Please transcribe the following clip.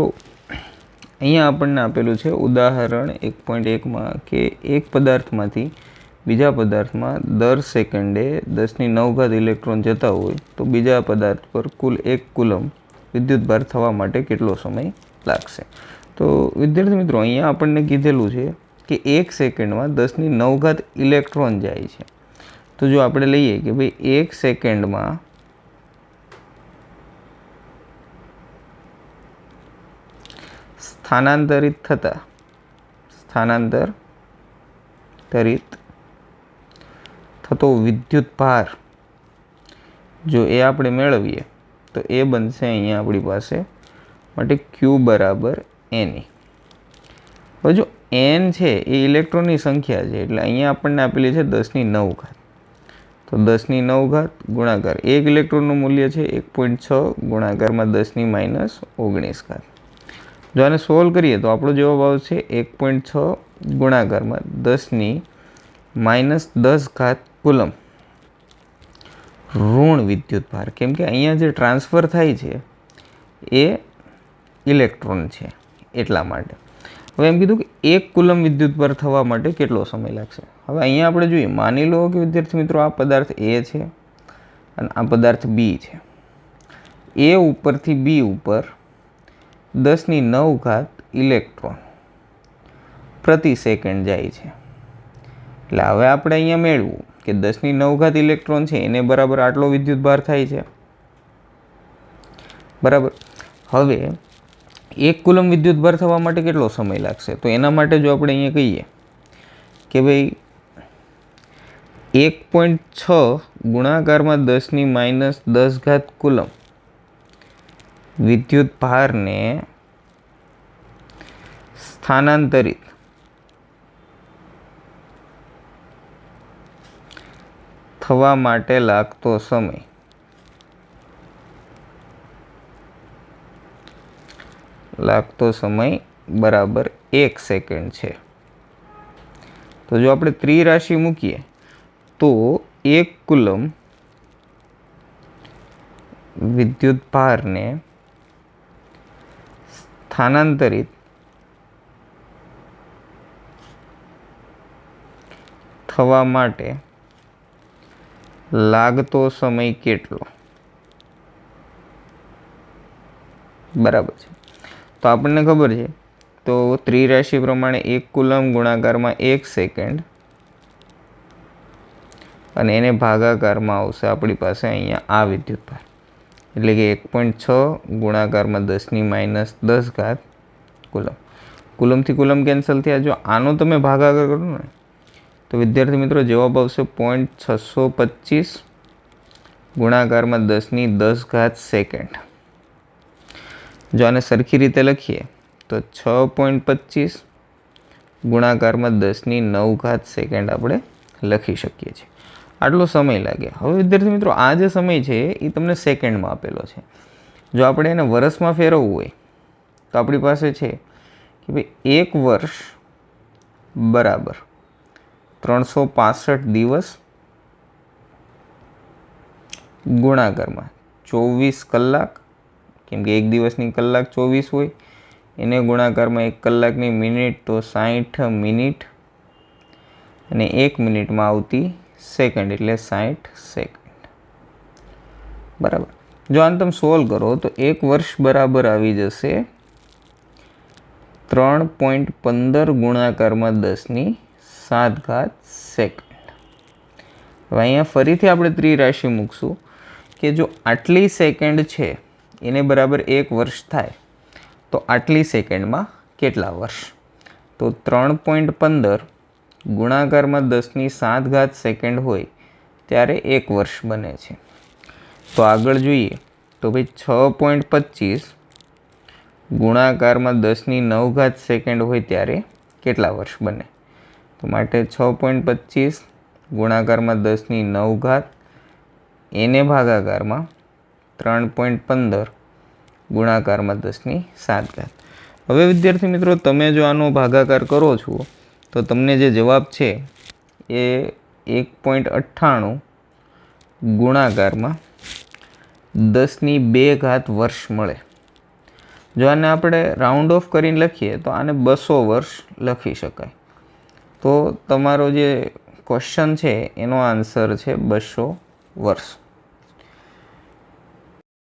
તો અહીંયા આપણને આપેલું છે ઉદાહરણ એક પોઈન્ટ એકમાં કે એક પદાર્થમાંથી બીજા પદાર્થમાં દર સેકન્ડે દસની નવઘાત ઇલેક્ટ્રોન જતા હોય તો બીજા પદાર્થ પર કુલ એક કુલમ વિદ્યુતભાર થવા માટે કેટલો સમય લાગશે? તો વિદ્યાર્થી મિત્રો, અહીંયા આપણને કીધેલું છે કે એક સેકન્ડમાં દસની નવઘાત ઇલેક્ટ્રોન જાય છે. તો જો આપણે લઈએ કે ભાઈ એક સેકન્ડમાં સ્થાનાંતરિત થતા. સ્થાનાંતરિત થતો વિદ્યુત ભાર. જો એ આપણે મેળવીએ, તો એ બનશે અહીંયા આપણી પાસે માટે ક્યુ બરાબર એની હવે જો એન છે, એ ઇલેક્ટ્રોનની સંખ્યા છે, એટલે અહીંયા આપણને આપેલી છે દસની નવ ઘાત. તો દસની નવ ઘાત ગુણાકાર. એક ઇલેક્ટ્રોનનું મૂલ્ય છે એક પોઈન્ટ છ ગુણાકારમાં દસની માઇનસ ઓગણીસ ઘાત. જો આને સોલ્વ કરીએ તો આપણો જવાબ આવશે એક પોઈન્ટ છ ગુણાકારમાં દસની માઇનસ દસ ઘાત કુલમ ઋણ વિદ્યુત ભાર. કેમ કે અહીંયા જે ટ્રાન્સફર થાય છે, એ ઇલેક્ટ્રોન છે એટલા માટે. હવે એમ કીધું કે એક કુલમ વિદ્યુતભાર થવા માટે કેટલો સમય લાગશે? હવે અહીંયા આપણે જોઈએ, માની લો કે વિદ્યાર્થી મિત્રો આ પદાર્થ એ છે અને આ પદાર્થ બી છે. એ ઉપરથી બી ઉપર દસની નવ ઘાત ઇલેક્ટ્રોન. પ્રતિ સેકન્ડ જાય છે. એટલે હવે આપણે અહીંયા મેળવું કે દસની નવ ઘાત ઇલેક્ટ્રોન છે, એને બરાબર આટલો વિદ્યુત ભાર થાય છે. બરાબર? હવે એક કુલમ વિદ્યુત ભાર થવા માટે કેટલો સમય લાગશે? તો એના માટે જો આપણે અહીંયા કહીએ કે ભાઈ એક પોઈન્ટ છ ગુણાકારમાં દસની માઇનસ દસ ઘાત કુલમ વિદ્યુત ભારને સ્થાનાંતરિત થવા માટે લાગતો સમય. લાગતો સમય બરાબર એક સેકન્ડ છે. તો જો આપણે ત્રિરાશિ મૂકીએ, તો એક કુલમ વિદ્યુત ભારને સ્થાનાંતરિત. થવા માટે લાગતો સમય કેટલો? બરાબર છે. તો આપણને ખબર છે, તો ત્રિરાશિ પ્રમાણે એક કુલમ ગુણાકારમાં એક સેકન્ડ અને એને ભાગાકારમાં આવશે આપણી પાસે અહીંયા આ વિદ્યુત ભાર એટલે કે એક પોઈન્ટ છ ગુણાકારમાં દસની માઇનસ દસ ઘાત કુલમ. કુલમથી કુલમ કેન્સલ થયા. જો આનો તમે ભાગાકાર કરો ને, તો વિદ્યાર્થી મિત્રો જવાબ આવશે પોઈન્ટ છસો પચીસ ગુણાકારમાં દસની દસ ઘાત સેકન્ડ જો આને સરખી રીતે લખીએ, તો છ પોઈન્ટ પચીસ ગુણાકારમાં દસની નવ ઘાત સેકન્ડ આપણે લખી શકીએ છીએ. આટલો સમય લાગે. હવે વિદ્યાર્થી મિત્રો, આ જે સમય છે, એ તમને સેકન્ડમાં આપેલો છે. જો આપણે એને વર્ષમાં ફેરવવું હોય, તો આપણી પાસે છે કે ભાઈ, એક વર્ષ બરાબર ત્રણસો પાસઠ દિવસ ગુણાકારમાં. ચોવીસ કલાક, કેમ કે એક દિવસની કલાક ચોવીસ હોય, એને ગુણાકારમાં એક કલાકની મિનિટ તો સાઠ મિનિટ અને એક મિનિટમાં આવતી સેકન્ડ એટલે સાઠ સેકન્ડ. બરાબર. જો આને તમે સોલ્વ કરો તો એક વર્ષ બરાબર આવી જશે ત્રણ પોઈન્ટ પંદર ગુણાકારમાં દસની સાત ઘાત સેકન્ડ. હવે અહીંયા ફરીથી આપણે ત્રિરાશિ મૂકશું કે જો આટલી સેકન્ડ છે, એને બરાબર એક વર્ષ થાય, તો આટલી સેકન્ડમાં કેટલા વર્ષ? તો ત્રણ પોઈન્ટ પંદર ગુણાકારમાં દસની સાત ઘાત સેકન્ડ હોય, ત્યારે એક વર્ષ બને છે. તો આગળ જોઈએ, તો ભાઈ છ પોઈન્ટ પચીસ, ગુણાકારમાં દસની નવ ઘાત સેકન્ડ હોય ત્યારે કેટલા વર્ષ બને? તો માટે છ પોઈન્ટ પચીસ, ગુણાકારમાં દસની નવ ઘાત એને ભાગાકારમાં ત્રણ પોઈન્ટ પંદર, ગુણાકારમાં દસની સાત ઘાત હવે વિદ્યાર્થી મિત્રો, તમે જો આનો ભાગાકાર કરો છો તો તમને જે જવાબ છે એ એક પોઈન્ટ અઠ્ઠાણું ગુણાકારમાં દસની બે ઘાત વર્ષ મળે. જો આને આપણે રાઉન્ડ ઓફ કરીને લખીએ તો આને બસો વર્ષ લખી શકાય. તો તમારો જે ક્વેશ્ચન છે એનો આન્સર છે બસો વર્ષ.